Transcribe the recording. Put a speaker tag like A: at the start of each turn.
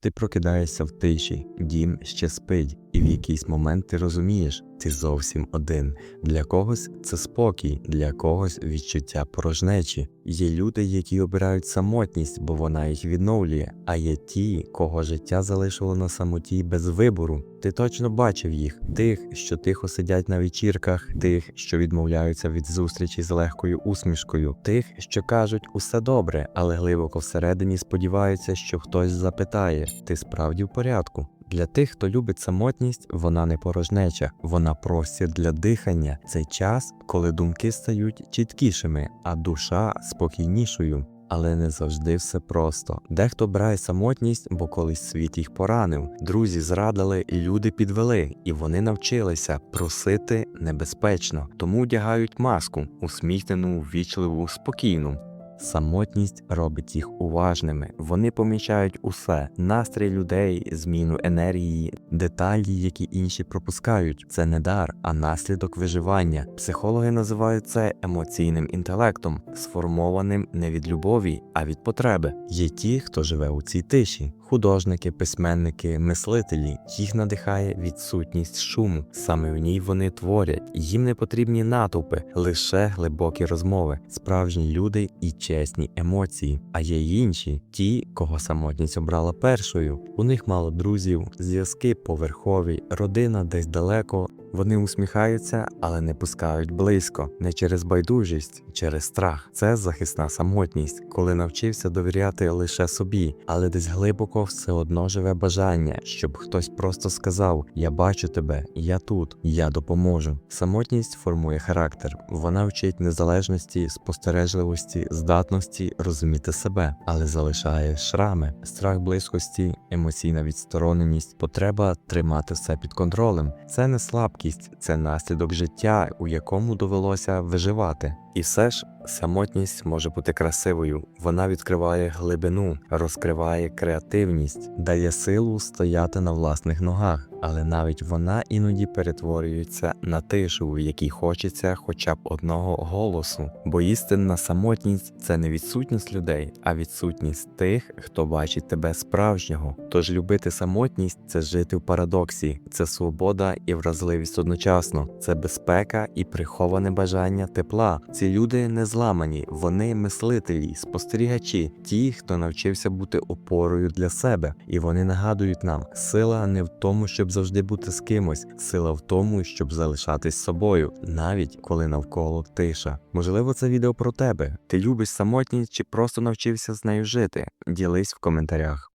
A: Ти прокидаєшся в тиші, дім ще спить, і в якийсь момент ти розумієш, ти зовсім один. Для когось це спокій, для когось відчуття порожнечі. Є люди, які обирають самотність, бо вона їх відновлює, а є ті, кого життя залишило на самоті без вибору. Ти точно бачив їх, тих, що тихо сидять на вечірках, тих, що відмовляються від зустрічі з легкою усмішкою, тих, що кажуть усе добре, але глибоко всередині сподіваються, що хтось запитає: ти справді в порядку? Для тих, хто любить самотність, вона не порожнеча, вона простір для дихання. Це час, коли думки стають чіткішими, а душа спокійнішою. Але не завжди все просто. Дехто брає самотність, бо колись світ їх поранив. Друзі зрадили, люди підвели, і вони навчилися просити небезпечно, тому одягають маску, усміхнену, ввічливу, спокійну. Самотність робить їх уважними. Вони помічають усе: настрій людей, зміну енергії, деталі, які інші пропускають. Це не дар, а наслідок виживання. Психологи називають це емоційним інтелектом, сформованим не від любові, а від потреби. Є ті, хто живе у цій тиші. Художники, письменники, мислителі їх надихає відсутність шуму. Саме в ній вони творять. Їм не потрібні натовпи, лише глибокі розмови, справжні люди і чесні емоції. А є й інші, ті, кого самотність обрала першою. У них мало друзів, зв'язки поверхові, родина десь далеко. Вони усміхаються, але не пускають близько, не через байдужість, через страх. Це захисна самотність, коли навчився довіряти лише собі, але десь глибоко все одно живе бажання, щоб хтось просто сказав: Я бачу тебе, я тут, я допоможу. Самотність формує характер, вона вчить незалежності, спостережливості, здатності розуміти себе, але залишає шрами, страх близькості, емоційна відстороненість, потреба тримати все під контролем. Це не слабкість, це наслідок життя, у якому довелося виживати. І все ж самотність може бути красивою. Вона відкриває глибину, розкриває креативність, дає силу стояти на власних ногах. Але навіть вона іноді перетворюється на тишу, в якій хочеться хоча б одного голосу. Бо істинна самотність це не відсутність людей, а відсутність тих, хто бачить тебе справжнього. Тож любити самотність це жити в парадоксі, це свобода і вразливість одночасно, це безпека і приховане бажання тепла. Ці люди не зламані, вони мислителі, спостерігачі, ті, хто навчився бути опорою для себе, і вони нагадують нам, сила не в тому, щоб завжди бути з кимось, сила в тому, щоб залишатись собою, навіть коли навколо тиша. Можливо, це відео про тебе. Ти любиш самотність чи просто навчився з нею жити? Ділись в коментарях.